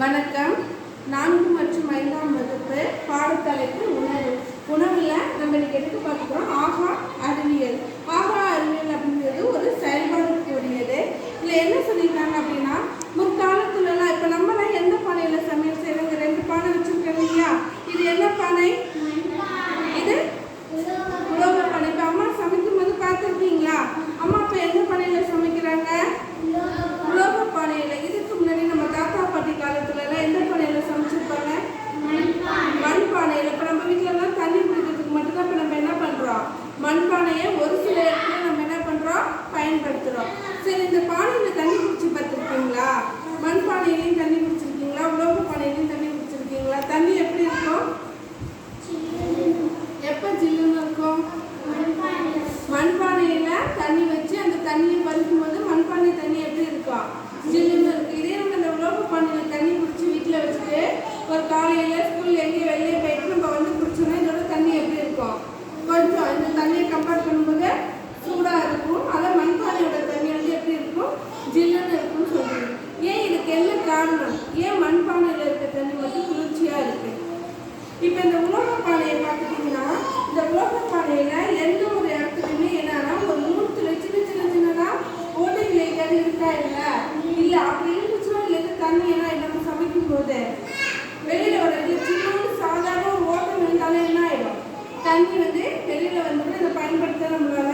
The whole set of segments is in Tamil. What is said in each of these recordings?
வணக்கம். நான்கு மற்றும் ஐந்தாம் வகுப்பு பாடத்தலைப்பு உணவு. உணவில் நம்ம இன்னைக்கு எடுத்து பார்க்குறோம் ஆகா ஆஹா அறிவியல் ஆஹா அறிவியல் அப்படிங்கிறது ஒரு செயல்பாடு கூடியது இதில் என்ன சொல்லியிருக்காங்க அப்படின்னா முற்காலத்துலலாம் இப்போ நம்மளாம் எந்த பானையில் சமையல் செய்கிறாங்க ரெண்டு பானை வச்சுருக்கோம் இல்லையா இது என்ன பானை இது உலோக பானை இப்போ அம்மா சமைக்கும் போது பார்த்துருக்கீங்களா அம்மா இப்போ எந்த பானையில் சமைக்கிறாங்க உலோக பானையில் இதுக்கு முன்னாடி நம்ம தாத்தா பாட்டி காலத்துல எல்லாம் எந்த பானையில் சமைச்சிருப்பாங்க மண் பானையில் இப்போ நம்ம வீட்டிலலாம் தண்ணி குடிக்கிறதுக்கு மட்டும்தான் இப்போ நம்ம என்ன பண்ணுறோம் மண் பானையை ஒரு சில இடத்துல நம்ம என்ன பண்ணுறோம் பயன்படுத்துகிறோம் சரி இந்த பானையில் தண்ணி குடிச்சு பார்த்துருக்கீங்களா? மண் பானையிலையும் தண்ணி குடிச்சிருக்கீங்களா? உலோக பானையிலையும் தண்ணி குடிச்சிருக்கீங்களா? தண்ணி எப்படி இருக்கும்? எப்போ ஜில்லுன்னு இருக்கும்? மண்பானையில் தண்ணி வச்சு அந்த தண்ணியை பறிக்கும் போது மண்பானை தண்ணி எப்படி இருக்கும்? ஜில்லுன்னு இருக்கு. இதே நம்ம இந்த உலோக பானையில் தண்ணி குடிச்சு வீட்டில் வச்சுட்டு ஒரு காலையில் ஸ்கூல் எங்கேயும் வெளியே போயிட்டு நம்ம வந்து குடிச்சோம்னா இதோட தண்ணி எப்படி இருக்கும்? கொஞ்சம் இந்த தண்ணியை கம்பேர் பண்ணும்போது சூடாக இருக்கும். அதான் மண்பானையோட தண்ணி வந்து எப்படி இருக்கும்? ஜில்லுன்னு இருக்கும்னு சொல்லுங்க ஏன் இதுக்கு என்ன காரணம்? ஏன் மண்பானையில் இருக்க தண்ணி மட்டும் குளிர்ச்சியாக இருக்கு? இப்போ இந்த உலோக பானையை பார்த்துட்டிங்கன்னா இந்த உலோக பானையில் எந்த ஒரு இடத்துலையுமே என்னன்னா ஒரு நூற்றுல சின்ன சின்ன சின்னதா ஓட்டைகள் எங்கேயாவது இருக்கா இல்லை இல்லை அப்படி இருந்துச்சுன்னா இல்லை தண்ணி எல்லாம் நம்ம சமைக்கும் போது வெளியில வர்றது சின்னோண்டு சாதாரண ஒரு ஓட்டம் இருந்தாலும் என்ன ஆயிடும் தண்ணி வந்து வெளியில் வந்து இதை பயன்படுத்த நம்மளால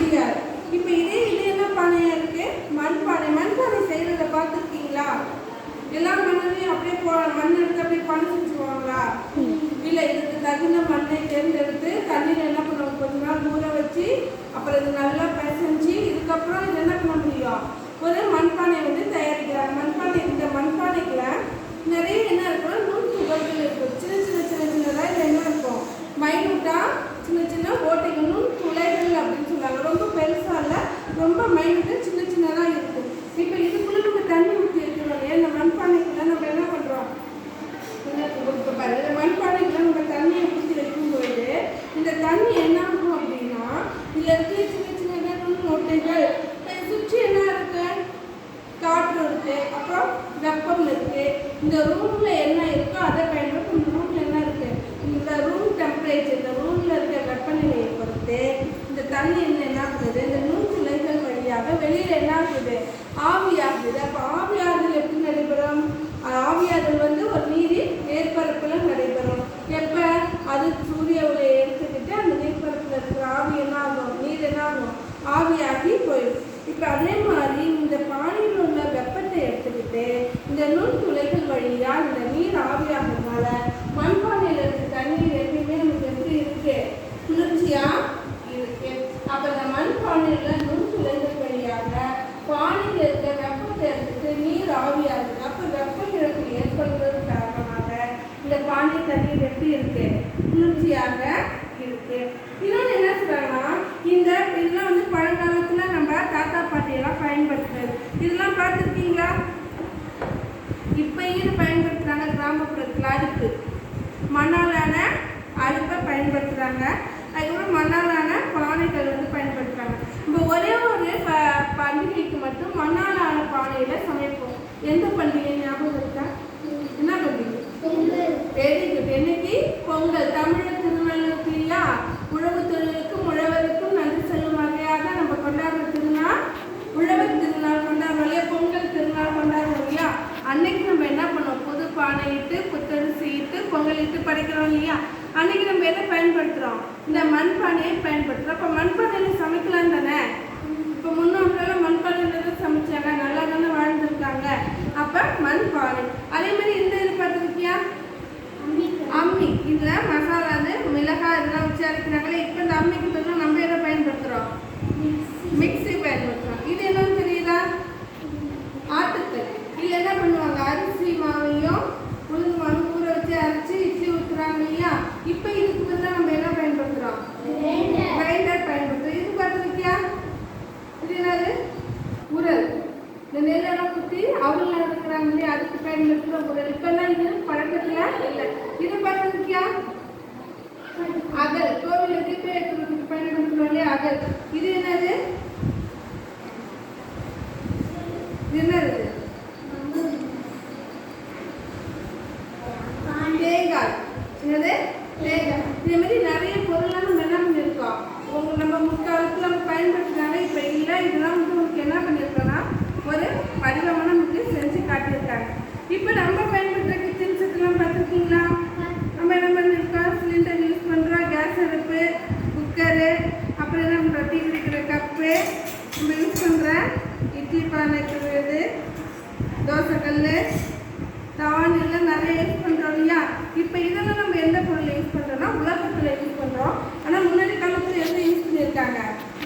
முடியாது. இப்போ இதே இது என்ன பானையாக இருக்குது மண்பானை மண்பானை செய்கிறத பார்த்துருக்கீங்களா? எல்லா மண்ணையும் அப்படியே போ மண் எடுத்து அப்படியே பண்ண செஞ்சுருவாங்களா? இல்லை இதுக்கு தகுந்த மண்ணை தேர்ந்தெடுத்து தண்ணியில் என்ன பண்ணுவோம் கொஞ்ச நாள் ஊற வச்சு அப்புறம் இது நல்லா பிசைஞ்சு இதுக்கப்புறம் இது என்ன பண்ண முடியும்? ஒரு மண்பானை வந்து தயாரிக்கிறாங்க. மண்பானை இந்த மண்பானைக்குள்ள நிறைய என்ன இருக்குன்னா நூல் துகள்கள் இருக்கும் சின்ன சின்ன சின்ன சின்னதாக இது என்ன இருக்கும் மைனூட்டா சின்ன சின்ன ஓட்டைகளும் துளைகள் அப்படின்னு சொல்லுவாங்க. ரொம்ப பெருசாக இல்லை ரொம்ப மைனூட்டாக சின்ன சின்னதாக இருக்கும். இப்போ இதுக்குள்ளே நம்ம தண்ணி ஊற்றி இருக்கிறோம் இல்லையா இந்த மண்பானைக்குள்ளே நம்ம என்ன பண்ணுறோம் இப்போ பாரு இந்த மண்பானைக்குள்ளே நம்ம தண்ணியை ஊற்றி வைக்கும்போது இந்த தண்ணி என்ன ஆகும் அப்படின்னா இதில் இருக்கிற சின்ன சின்ன ஓட்டைகள். இப்போ சுற்றி என்ன இருக்குது காற்று இருக்குது அப்புறம் வெப்பம் இருக்குது இந்த ரூம்ல என்ன இருக்கோ அதை பயன்படுத்தி இந்த ரூம்ல என்ன இருக்கு இந்த ரூம் டெம்பரேச்சர் இந்த ரூம்ல இருக்க வெப்பநிலையை பொறுத்து இந்த தண்ணி என்ன என்ன ஆகுது இந்த நுண் துளைகள் வழியாக வெளியில் என்ன ஆகுது? ஆவியாகுது அப்போ ஆவியாதல் எப்படி நடைபெறும்? ஆவியாதல் வந்து ஒரு நீரின் மேற்பரப்பில் நடைபெறும். எப்ப? அது சூரிய ஒளியை எடுத்துக்கிட்டு அந்த நீர்ப்பரப்புல இருக்கிற ஆவி என்ன ஆகும்? நீர் என்ன ஆகும்? ஆவியாகி போயிடும். இப்போ அதே மாதிரி இந்த பானையில் உள்ள வெப்பத்தை எடுத்துக்கிட்டு இந்த நுண் துளைகள் வழியா இந்த நீர் ஆவியாகிறதுனால மண்பானையில இருக்க தண்ணீர் எப்பயுமே நமக்கு எப்படி இருக்கு குளிர்ச்சியா இருக்கு அப்ப இந்த மண்பானையில நுண் துளைகள் வழியாக பானையில் இருக்க வெப்பத்தை எடுத்துட்டு நீர் ஆவியாகுது அப்ப வெப்ப இழப்பு ஏற்படுவதற்கு காரணமாக இந்த பானை தண்ணீர் எப்படி இருக்கு? குளிர்ச்சியாக இருக்கு. இன்னொன்று என்ன சொல்றாங்கன்னா இந்த இதெல்லாம் வந்து பழங்காலத்துல நம்ம தாத்தா பாட்டியெல்லாம் பயன்படுத்துறது. இதெல்லாம் பார்த்துருக்கீங்களா? இப்பயும் பயன்படுத்துறாங்க கிராமப்புறத்தில் அடுப்பு மண்ணாலான அடுப்பை பயன்படுத்துறாங்க. அதுக்கப்புறம் மண்ணாலான பானைகள் வந்து பயன்படுத்துறாங்க. இப்போ ஒரே ஒரு ப- பண்டிகைக்கு மட்டும் மண்ணாலான பானை நம்ம எதை பயன்படுத்துறோம். இந்த மண்பானையை பயன்படுத்துறோம். அப்போ மண்பானையில சமைக்கலாம் தானே? இப்போ முன்னோர்களெல்லாம் மண்பானையில தான் சமைச்சாங்க. நல்லா தானே வாழ்ந்துருக்காங்க. அப்போ மண்பானை. அதே மாதிரி இந்த இது பார்த்துருக்கியா? அம்மி. இதுல மசாலா அது மிளகாய் இதெல்லாம் வச்சு அரைக்கிறாங்களே இப்போ இந்த அம்மிக்கு பதிலாக நம்ம எதை பயன்படுத்துறோம்? மிக்ஸி பயன்படுத்துறோம் இது என்னன்னு தெரியுதா ஆட்டுக்கல் இது என்ன பண்ணுவாங்க அரிசி மாவையும் உளுந்து மாவும் ஊற வச்சு அரைச்சு இட்லி ஊற்றுறாங்க இல்லையா இப்போ இதுக்கு பதிலாக நம்ம என்ன பயன்படுத்துறோம் கிரைண்டர் பயன்படுத்துறோம் இது பார்த்துருக்கியா இது என்னது உரல் இந்த நெல்லெல்லாம் குத்தி அவங்க இருக்கிறாங்க இல்லையா அதுக்கு பயன்படுத்துகிற உரல் இப்பெல்லாம் இது பழக்கத்தில் இல்லை. இது பார்த்துருக்கியா அகல். கோவில் தீபம் பயன்படுத்துகிறோம் இல்லையா அகல். இது என்னது? என்னது? தோசைக்கல் தவான் எல்லாம் நிறைய யூஸ் பண்ணுறோம் இல்லையா? இப்போ இதெல்லாம் நம்ம எந்த பொருள் யூஸ் பண்ணுறோம்னா உலகத்தில் யூஸ் பண்ணுறோம் ஆனால் முன்னாடி காலத்தில் எந்த யூஸ் பண்ணியிருக்காங்க?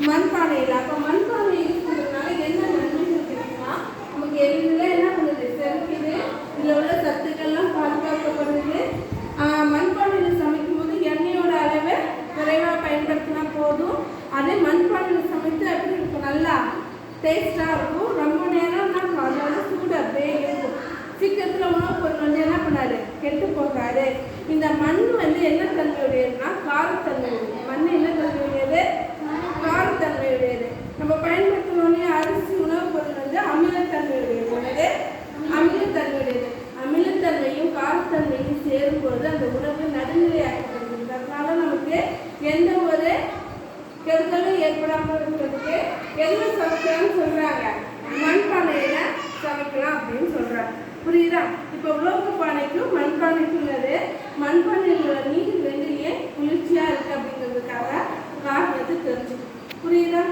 மண்பானையில். அப்போ மண்பானை யூஸ் பண்ணுறதுனால என்ன நன்மைகள் கிடைக்குன்னா நமக்கு எளிதில் என்ன பண்ணுது? செலுக்குது இதில் உள்ள சத்துக்கள்லாம் பாதுகாக்கப்படுது. மண்பானையில் சமைக்கும் போது எண்ணெயோட அளவை குறைவாக பயன்படுத்தினா போதும். அதே மண்பானையில் சமைத்து எப்படி இருக்கும்? நல்லா டேஸ்ட்டாக இருக்கும். ரொம்ப சூடு அப்படியே இருக்கும் சீக்கிரத்தில் உணவு பொருள் வந்து என்ன பண்ணாரு? கெட்டு போகாது இந்த மண் வந்து என்ன தன்மையுடையதுன்னா காரத்தன்மையுடையது. மண் என்ன தன்மையுடையது? காரத்தன்மையுடையது. நம்ம பயன்படுத்தணுன்னே அரிசி உணவுப் பொருள் வந்து அமிலத்தன்மையுடையது. என்னது? அமிலத்தன்மையுடையது. அமிலத்தன்மையும் காரத்தன்மையும் சேரும்போது அந்த உணவு நடுநிலையாக்கப்படுகிறது. அதனால நமக்கு எந்த ஒரு கெடுதலும் ஏற்படாமல் இருக்கிறதுக்கு என்ன சமைக்கலாம்னு சொல்றாங்க மண்பானையில சமைக்கலாம் அப்படின்னு சொல்றாங்க புரியுதா? இப்போ உலோக பானைக்கும் மண்பானைக்கும் உள்ளது மண்பானையில் உள்ள நீர் வெந்நியே குளிர்ச்சியாக இருக்குது அப்படிங்கிறதுக்காக காரணத்தை தெரிஞ்சுக்கணும். புரியுதா?